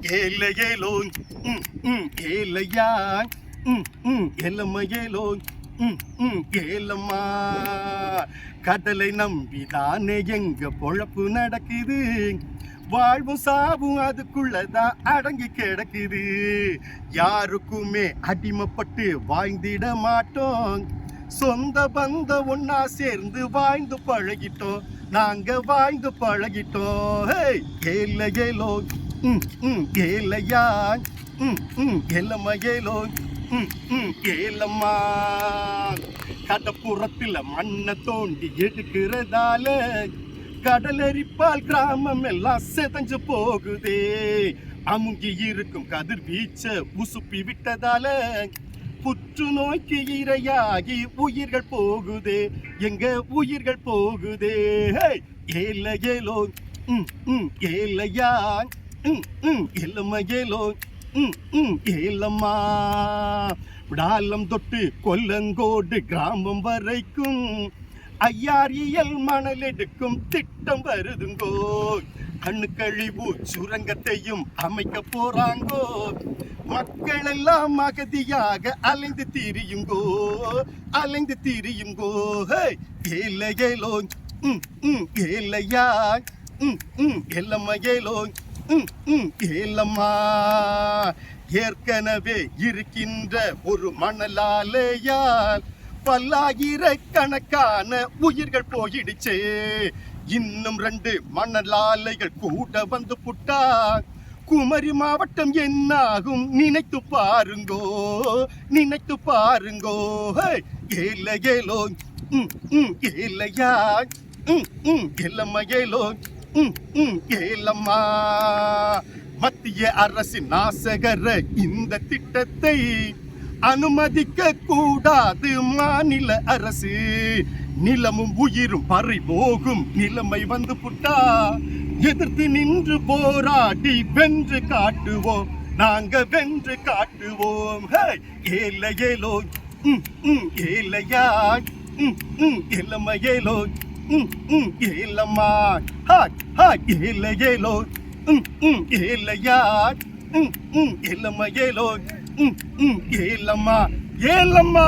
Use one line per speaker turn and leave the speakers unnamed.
ஏல ஏலோ ம், ம், ஏலையா ம், ம், ஏலம்மா ஏலோ ம், ம், ஏலம்மா கடலை நம்பிதானே எங்க பொழப்பு நடக்குது? வாழ்வும் சாவும் அதுக்குள்ளதான் அடங்கி கிடக்குது. யாருக்குமே அடிமைப்பட்டு வாழ்ந்திட மாட்டோம். சொந்த பந்த ஒன்னா சேர்ந்து வாழ்ந்து பழகிட்டோம். நாங்க வாழ்ந்து பழகிட்டோம். ஹே ஏல ஏலோ ஏலையா ஏலம்மா ஏலோ ஏலம்மா கடப்புறத்தில் மண்ணை தோண்டி எடுக்கிறதால கடலரிப்பால் கிராமம் எல்லாம் செதஞ்சு போகுதே. அமுங்கி இருக்கும் கதிர் வீச்ச உசுப்பி விட்டதால புற்றுநோய்க்கு இரையாகி உயிர்கள் போகுதே. எங்க உயிர்கள் போகுதே? ஏல ஏலோ ம் ஏலையா ம் ஏலோ. ஏலம்மா விடாலம் தொட்டு கொல்லங்கோடு கிராமம் வரைக்கும் ஐயாரியல் மணல் எடுக்கும் திட்டம் வருதுங்கோ. கண்ணு கழிவு சுரங்கத்தையும் அமைக்க போறாங்கோ. மக்கள் எல்லாம் அகதியாக அலைந்து திரியுங்கோ. அலைந்து திரியுங்கோ. ஹே! ஏல ஏலோ. ஏலையா. ம் ம் ஏலம்மா ஏலோ. ஏலம்மா. ஏற்கனவே இருக்கின்ற ஒரு மணலாலையால் பல்லாயிரக்கணக்கான உயிர்கள் போயிடுச்சே. இன்னும் ரெண்டு மணலாலைகள் கூட வந்து புட்டா. குமரி மாவட்டம் என்னாகும் நினைத்து பாருங்கோ நினைத்து பாருங்கோ. ஏல ஏலோ. ஏலையா. ம் ம் ஏலம்மா ஏலோ. ஏலம்மா. மத்திய அரசின் நாசகர இந்த திட்டத்தை அனுமதிக்க கூடாது மாநில அரசு. நிலமும் உயிரும் பறி போகும் நிலைமை வந்து புட்டா. எதிர்த்து நின்று போராடி வென்று காட்டுவோம் நாங்க வென்று காட்டுவோம். ஹே! ஏல ஏலோ. ம் ம் ஏலையா ம் ஏலம்மா ஏலோ ம் ஏல ஏலோ ம் ம் ஏலம்மா ஏலோ ம் ஏலம்மா ஏலம்மா.